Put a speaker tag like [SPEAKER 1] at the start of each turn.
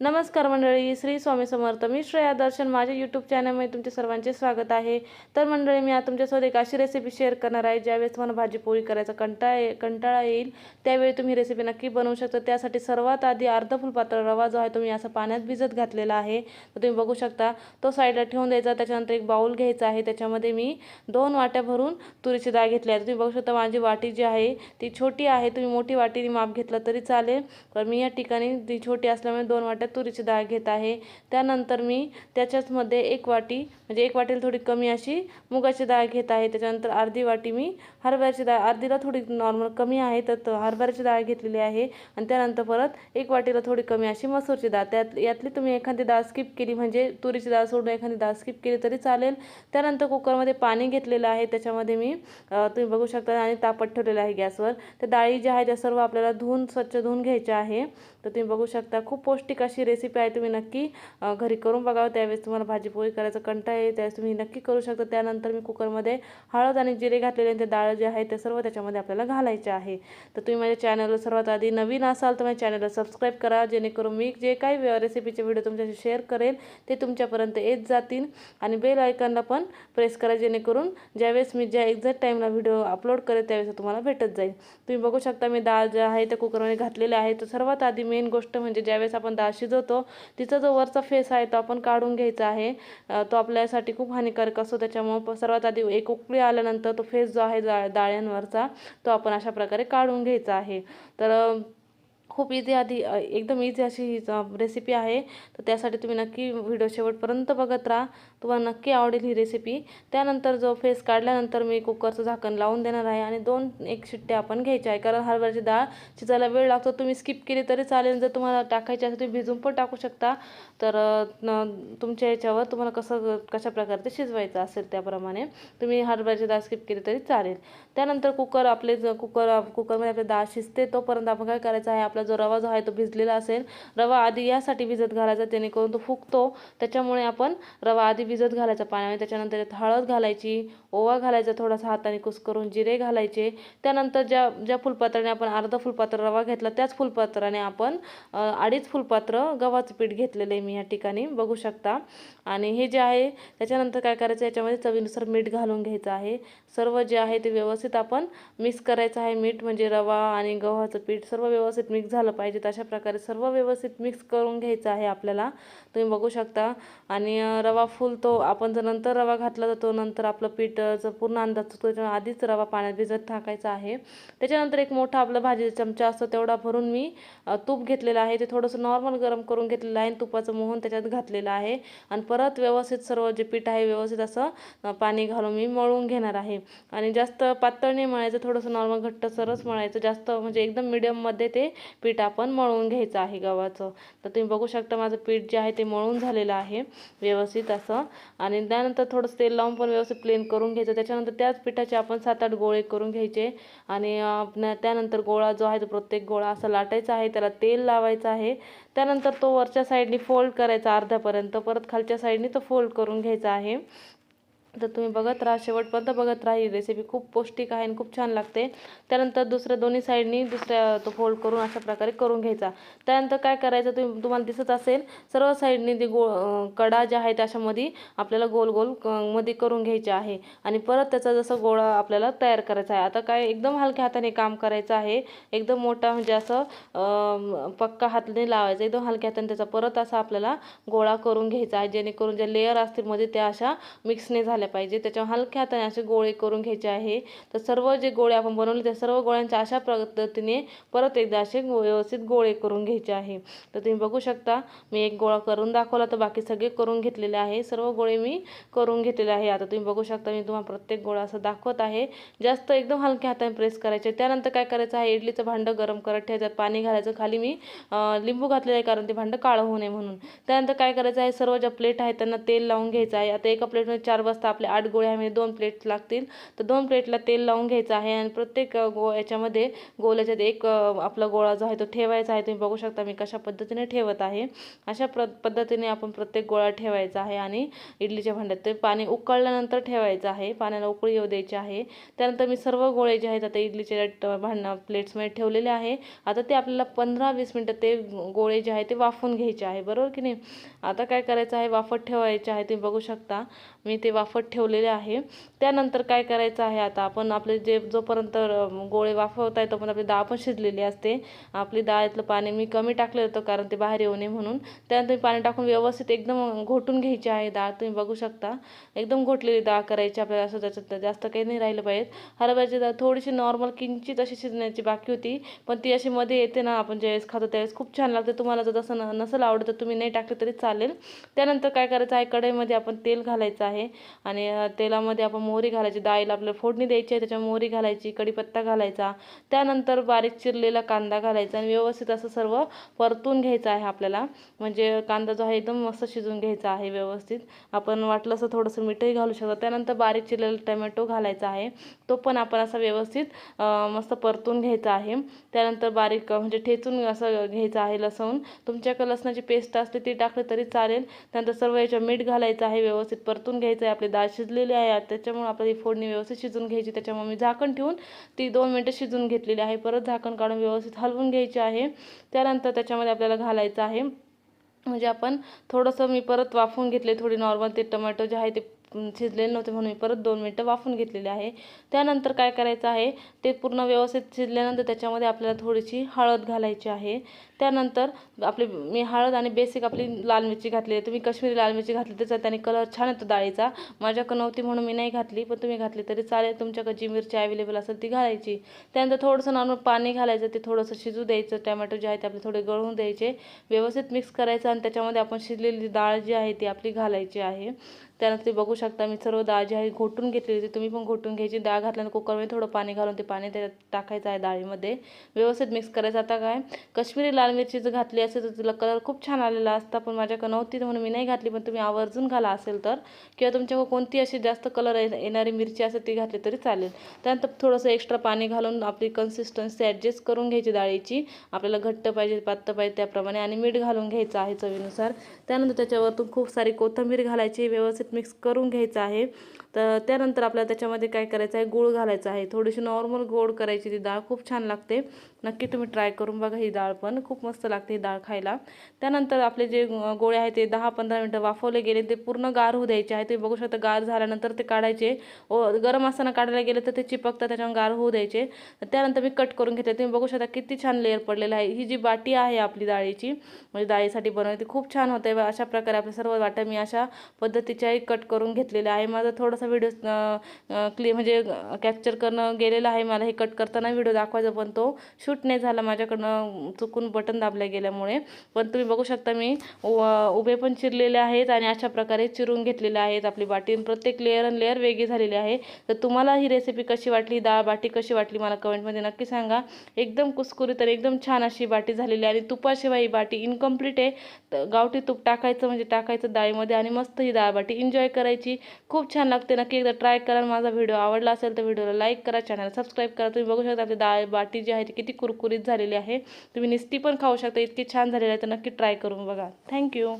[SPEAKER 1] नमस्कार मंडळी श्री स्वामी समर्थ. मी श्रेया दर्शन. माझ्या यूट्यूब चॅनलमध्ये तुमचे सर्वांचे स्वागत आहे. तर मंडळी मी आज तुमच्यासोबत एक अशी रेसिपी शेअर करणार आहे ज्यावेळेस तुम्हाला भाजी पोळी करायचा कंटाळा कंटाळा येईल त्यावेळी तुम्ही रेसिपी नक्की बनवू शकता. त्यासाठी सर्वात आधी अर्ध फुलपात्र रवा जो आहे तो मी असं पाण्यात भिजत घातलेला आहे. तर तुम्ही बघू शकता तो साईडला ठेवून द्यायचा. त्याच्यानंतर एक बाऊल घ्यायचा आहे. त्याच्यामध्ये मी दोन वाट्या भरून तुरीची डाळ घेतली आहे. तुम्ही बघू शकता माझी वाटी जी आहे ती छोटी आहे. तुम्ही मोठी वाटीने माप घेतला तरी चालेल. तर मी या ठिकाणी ती छोटी असल्यामुळे दोन वाट्या तुरीची डाळ घेत आहे. त्यानंतर मी त्याच्याचमध्ये एक वाटी म्हणजे एक वाटीला थोडी कमी अशी मुगाची डाळ घेत आहे. त्याच्यानंतर अर्धी वाटी मी हरभऱ्याची डाळ अर्धीला थोडी नॉर्मल कमी आहे तर हरभऱ्याची डाळ घेतलेली आहे. आणि त्यानंतर परत एक वाटीला थोडी कमी अशी मसूरची डाळ. त्यात यातली तुम्ही एखादी डाळ स्किप केली म्हणजे तुरीची डाळ सोडून एखादी डाळ स्किप केली तरी चालेल. त्यानंतर कुकरमध्ये पाणी घेतलेलं आहे. त्याच्यामध्ये मी तुम्ही बघू शकता आणि तापत ठेवलेलं आहे गॅसवर. त्या डाळी ज्या आहेत त्या सर्व आपल्याला धुवून स्वच्छ धुवून घ्यायच्या आहे. तर तुम्ही बघू शकता खूप पौष्टिक अशी रेसिपी आहे तुम्ही नक्की घरी करून बघावं त्यावेळेस तुम्हाला भाजी पोळी करायचं कंटा येईल. त्यावेळेस तुम्ही नक्की करू शकता. त्यानंतर मी कुकरमध्ये हळद आणि जिरे घातलेले आणि ते डाळ जे आहे ते सर्व त्याच्यामध्ये आपल्याला घालायचे आहे. तर तुम्ही माझ्या चॅनलला सर्वात आधी नवीन असाल तर माझ्या चॅनलला सबस्क्राईब करा. जेणेकरून मी जे काही रेसिपीचे व्हिडिओ तुमच्याशी शेअर करेल ते तुमच्यापर्यंत येत जातील. आणि बेल आयकनला पण प्रेस करा जेणेकरून ज्यावेळेस मी ज्या एक्झॅक्ट टाईमला व्हिडिओ अपलोड करेल त्यावेळेस तुम्हाला भेटत जाईल. तुम्ही बघू शकता मी डाळ जे आहे त्या कुकरमध्ये घातलेले आहे. तर सर्वात आधी मेन गोष्ट म्हणजे ज्यावेळेस आपण डाळ शिजवतो. तिचा जो वरचा फेस आहे तो आपण काढून घ्यायचा आहे. तो आपल्यासाठी खूप हानिकारक असतो. त्याच्यामुळं सर्वात आधी एक उकळी आल्यानंतर तो फेस जो आहे जा डाळ्यांवरचा तो आपण अशा प्रकारे काढून घ्यायचा आहे. तर खूप इझी आधी एकदम इझी अशी ही रेसिपी आहे. तर त्यासाठी तुम्ही नक्की व्हिडिओ शेवटपर्यंत बघत राहा. तुम्हाला नक्की आवडेल ही रेसिपी. त्यानंतर जो फेस काढल्यानंतर मी कुकरचं झाकण लावून देणार आहे आणि दोन एक शिट्ट्या आपण घ्यायच्या आहे. कारण हरभऱ्याची डाळ शिजायला वेळ लागतो. तुम्ही स्किप केली तरी चालेल. जर तुम्हाला टाकायची असेल तुम्ही भिजून पण टाकू शकता. तर तुमच्या याच्यावर तुम्हाला कसं कशा प्रकारे शिजवायचं असेल त्याप्रमाणे तुम्ही हरभऱ्याची डाळ स्किप केली तरी चालेल. त्यानंतर कुकर आपले कुकर कुकरमध्ये आपली डाळ शिजते तोपर्यंत आपण काय करायचं आहे? आपला जो रवा जो आहे तो भिजलेला असेल रवा आधी यासाठी भिजत घालायचा जेणेकरून तो फुगतो. त्याच्यामुळे आपण रवा आधी भिजत घालायचा पाण्यामध्ये त्याच्यानंतर त्यात हळद घालायची ओवा घालायचा थोडासा हाताने कुस्करून जिरे घालायचे. त्यानंतर ज्या ज्या फुलपात्राने आपण अर्धा फुलपात्र रवा घेतला त्याच फुलपात्राने आपण अडीच फुलपात्र गव्हाचं पीठ घेतलेलं आहे मी या ठिकाणी बघू शकता. आणि हे जे आहे त्याच्यानंतर काय करायचं याच्यामध्ये चवीनुसार मीठ घालून घ्यायचं आहे. सर्व जे आहे ते व्यवस्थित आपण मिक्स करायचं आहे मीठ म्हणजे रवा आणि गव्हाचं पीठ सर्व व्यवस्थित मिक्स झालं पाहिजे. अशा प्रकारे सर्व व्यवस्थित मिक्स करून घ्यायचं आहे आपल्याला. तुम्ही बघू शकता. आणि रवा फुलतो आपण जर नंतर रवा घातला जातो नंतर आपलं पीठचं पूर्ण अंदाज चुकतो त्याच्यामुळे आधीच रवा पाण्यात भिजत टाकायचा आहे. त्याच्यानंतर एक मोठा आपला भाजीचा चमचा असतो. तेवढा भरून मी तूप घेतलेलं आहे. ते थोडंसं नॉर्मल गरम करून घेतलेलं आहे. आणि तुपाचं मोहन त्याच्यात घातलेलं आहे. आणि परत व्यवस्थित सर्व जे पीठ आहे व्यवस्थित असं पाणी घालून मी मळून घेणार आहे. आणि जास्त पातळ नाही मळायचं. थोडंसं नॉर्मल घट्ट सरस मळायचं. जास्त म्हणजे एकदम मिडियममध्ये ते पीठ आपण मळून घ्यायचं आहे गव्हाचं. तर तुम्ही बघू शकता माझं पीठ जे आहे ते मळून झालेलं आहे व्यवस्थित असं. आणि त्यानंतर थोडंसं तेल लावून पण व्यवस्थित प्लेन करून घ्यायचं. त्याच्यानंतर त्याच पिठाचे आपण सात आठ गोळे करून घ्यायचे. आणि न- त्यानंतर गोळा जो आहे तो प्रत्येक गोळा असा लाटायचा आहे. त्याला तेल लावायचं आहे. त्यानंतर तो वरच्या साईडनी फोल्ड करायचा अर्ध्यापर्यंत. परत खालच्या साईडनी तो फोल्ड करून घ्यायचा आहे. तर तुम्ही बघत राहा शेवटपर्यंत बघत राहा. ही रेसिपी खूप पौष्टिक आहे आणि खूप छान लागते. त्यानंतर दुसऱ्या दोन्ही साईडनी दुसऱ्या तो फोल्ड करून अशा प्रकारे करून घ्यायचा. त्यानंतर काय करायचं तुम्ही तुम्हाला दिसत असेल सर्व साईडनी ते गो कडा ज्या आहेत त्याच्यामध्ये आपल्याला गोल गोलमध्ये करून घ्यायचे आहे. आणि परत त्याचा जसं गोळा आपल्याला तयार करायचा आहे. आता काय एकदम हलक्या हाताने काम करायचं आहे. एकदम मोठा म्हणजे असं पक्का हाताने लावायचा. एकदम हलक्या हाताने त्याचा परत असा आपल्याला गोळा करून घ्यायचा आहे. जेणेकरून ज्या लेअर असतील मध्ये त्या अशा मिक्सने झाल्या झाल्या पाहिजे. त्याच्यावर हलक्या हाताने असे गोळे करून घ्यायचे आहे. तर सर्व जे गोळे आपण बनवले त्या सर्व गोळ्यांच्या अशा पद्धतीने परत एकदा असे गो- व्यवस्थित गोळे करून घ्यायचे आहे. तर तुम्ही बघू शकता मी एक गोळा करून दाखवला तर बाकी सगळे करून घेतलेले आहे. सर्व गोळे मी करून घेतलेले आहे. आता तुम्ही बघू शकता मी तुम्हाला प्रत्येक गोळा असं दाखवत आहे. जास्त एकदम हलक्या हाताने प्रेस करायचे. त्यानंतर काय करायचं आहे इडलीचं भांडं गरम करत ठेवायचं. पाणी घालायचं. खाली मी लिंबू घातलेलं आहे कारण ते भांडं काळं होऊ नये म्हणून. त्यानंतर काय करायचं आहे सर्व ज्या प्लेट आहेत त्यांना तेल लावून घ्यायचं आहे. आता एका प्लेटमध्ये चार वाजता आता आठ गोळ्या आम्ही दोन प्लेट लागतील. तर दोन प्लेटला तेल लावून घ्यायचं आहे आणि प्रत्येक गो याच्यामध्ये गोल्याच्यात एक आपला गोळा जो आहे तो ठेवायचा आहे. तुम्ही बघू शकता मी कशा पद्धतीने ठेवत आहे. अशा प्र पद्धतीने आपण प्रत्येक गोळा ठेवायचा आहे आणि इडलीच्या भांड्यात ते पाणी उकळल्यानंतर ठेवायचं आहे. पाण्याला उकळी येऊ द्यायची आहे. त्यानंतर मी सर्व गोळे जे आहेत आता इडलीच्या भांडणा प्लेट्समध्ये ठेवलेले आहे. आता ते आपल्याला पंधरा वीस मिनटं ते गोळे जे आहे ते वाफवून घ्यायचे आहे. बरोबर की नाही? आता काय करायचं आहे? वाफत ठेवायचे आहे. तुम्ही बघू शकता. मी ते वाफत ठेवलेले आहे. त्यानंतर काय करायचं आहे आता? आपण आपले जे जोपर्यंत गोळे वाफवत आहे तोपर्यंत आपली डाळ पण शिजलेली असते. आपली डाळीतलं पाणी मी कमी टाकलं होतं कारण ते बाहेर येऊ नये म्हणून. त्यानंतर मी पाणी टाकून व्यवस्थित एकदम घोटून घ्यायची आहे डाळ. तुम्ही बघू शकता. एकदम घोटलेली डाळ करायची आपल्याला असं त्याच्यात जास्त काही नाही राहिलं पाहिजे. हरभऱ्याची डाळ थोडीशी नॉर्मल किंचित अशी शिजण्याची बाकी होती. पण ती अशी मध्ये येते ना आपण ज्यावेळेस खातो त्यावेळेस खूप छान लागते. तुम्हाला जर तसं न नसेल आवडत तर तुम्ही नाही टाकलं तरी चालेल. त्यानंतर काय करायचं आहे? कढईमध्ये आपण तेल घालायचं आहे. आणि तेलामध्ये आपण मोहरी घालायची डाळीला आपल्याला फोडणी द्यायची आहे त्याच्यामध्ये मोहरी घालायची कढीपत्ता घालायचा त्यानंतर बारीक चिरलेला कांदा घालायचा आणि व्यवस्थित असं सर्व परतून घ्यायचं आहे आपल्याला. म्हणजे कांदा जो आहे एकदम मस्त शिजून घ्यायचा आहे व्यवस्थित. आपण वाटलं असं थोडंसं मीठही घालू शकतो. त्यानंतर बारीक चिरलेला टमॅटो घालायचा आहे. तो पण आपण असा व्यवस्थित मस्त परतून घ्यायचा आहे. त्यानंतर बारीक म्हणजे ठेचून असं घ्यायचं आहे लसूण. तुमच्याकडे लसणाची पेस्ट असते ती टाकली तरी चालेल. त्यानंतर सर्व याच्या मीठ घालायचं आहे व्यवस्थित परतून घ्यायचं आहे आपले डाळ शिजलेली आहे. त्याच्यामुळे आपल्याला ही फोडणी व्यवस्थित शिजून घ्यायची. त्याच्यामुळे मी झाकण ठेवून ती दोन मिनटं शिजून घेतलेली आहे. परत झाकण काढून व्यवस्थित हलवून घ्यायची आहे. त्यानंतर त्याच्यामध्ये आपल्याला घालायचं आहे. म्हणजे आपण थोडंसं मी परत वाफवून घेतले थोडी नॉर्मल ते टमॅटो जे आहे ते शिजलेले नव्हते म्हणून मी परत दोन मिनटं वाफून घेतलेले आहे. त्यानंतर काय करायचं आहे? ते पूर्ण व्यवस्थित शिजल्यानंतर त्याच्यामध्ये आपल्याला थोडीशी हळद घालायची आहे. त्यानंतर आपली मी हळद आणि बेसिक आपली लाल मिरची घातली आहे. तुम्ही काश्मीरी लाल मिरची घातली त्याचा त्याने कलर छान येतो डाळीचा. माझ्याकडे नव्हती म्हणून मी नाही घातली पण तुम्ही घातली तरी चालेल. तुमच्याकडे जी मिरची अवेलेबल असेल ती घालायची. त्यानंतर थोडंसं नॉर्मल पाणी घालायचं ते थोडंसं शिजू द्यायचं. टॅमॅटो जे आहे ते आपले थोडे गळून द्यायचे. व्यवस्थित मिक्स करायचं आणि त्याच्यामध्ये आपण शिजलेली डाळ जी आहे ती आपली घालायची आहे. त्यानंतर ते बघू शकता मी सर्व डाळ जी आहे घोटून घेतलेली होती तुम्ही पण घोटून घ्यायची. डाळ घातल्यानंतर कुकरमध्ये थोडं पाणी घालून ते पाणी त्याच्यात टाकायचं आहे डाळीमध्ये. व्यवस्थित मिक्स करायचं. आता काय? काश्मीरी लाल मिरची जर घातली असेल तर तिला कलर खूप छान आलेला असता पण माझ्याकडे नव्हती म्हणून मी नाही घातली. पण तुम्ही आवर्जून घाला असेल तर किंवा तुमच्याकडे कोणती अशी जास्त कलर येणारी मिरची असेल ती घातली तरी चालेल. त्यानंतर थोडंसं एक्स्ट्रा पाणी घालून आपली कन्सिस्टन्सी ॲडजस्ट करून घ्यायची डाळीची. आपल्याला घट्ट पाहिजे पातळ पाहिजे त्याप्रमाणे आणि मीठ घालून घ्यायचं आहे चवीनुसार. त्यानंतर त्याच्यावरतून खूप सारी कोथिंबीर घालायची व्यवस्थित मिक्स करून घ्यायचं आहे. तर त्यानंतर आपल्याला त्याच्यामध्ये काय करायचं आहे? गूळ घालायचं आहे. थोडीशी नॉर्मल गोड करायची ती डाळ खूप छान लागते. नक्की तुम्ही ट्राय करून बघा ही डाळ पण. खूप मस्त लागते ही डाळ खायला. त्यानंतर आपले जे गोळे आहेत ते दहा पंधरा मिनटं वाफवले गेले ते पूर्ण गार होऊ द्यायचे आहे. तुम्ही बघू शकता गार झाल्यानंतर ते काढायचे. व गरम असताना काढायला गेले तर ते चिपकतात त्याच्यावर गार होऊ द्यायचे. त्यानंतर मी कट करून घेतले तुम्ही बघू शकता किती छान लेअर पडलेलं आहे. ही जी बाटी आहे आपली डाळीची म्हणजे डाळीसाठी बनवली ती खूप छान होते. अशा प्रकारे आपल्या सर्व वाट्या मी अशा पद्धतीच्याही कट करून घेतलेल्या आहे. माझं थोडं कसा व्हिडिओ क्लि म्हणजे कॅप्चर करणं गेलेलं आहे मला हे कट करताना व्हिडिओ दाखवायचा पण तो शूट नाही झाला. माझ्याकडनं चुकून बटन दाबल्या गेल्यामुळे. पण तुम्ही बघू शकता मी उभे पण चिरलेले आहेत आणि अशा प्रकारे चिरून घेतलेले आहेत आपली बाटी. प्रत्येक लेअर आणि लेअर वेगळी झालेली आहे. तर तुम्हाला ही रेसिपी कशी वाटली डाळ बाटी कशी वाटली मला कमेंटमध्ये नक्की सांगा. एकदम कुसकुरीत आणि एकदम छान अशी बाटी झालेली आहे. आणि तुपाशिवाय ही बाटी इनकम्प्लीट आहे. तर गावठी तूप टाकायचं म्हणजे टाकायचं डाळीमध्ये आणि मस्त ही डाळ बाटी एन्जॉय करायची. खूप छान लागते. नक्की एकदा ट्राय करा माझा व्हिडिओ आवडला असेल तर व्हिडिओला लाईक करा चॅनल सबस्क्राईब करा. तुम्ही बघू शकता आपली डाळ बाटी जी आहे ती किती कुरकुरीत झालेली आहे. तुम्ही निस्ती पण खाऊ शकता इतकी छान झालेली आहे. तर नक्की ट्राय करून बघा. थँक्यू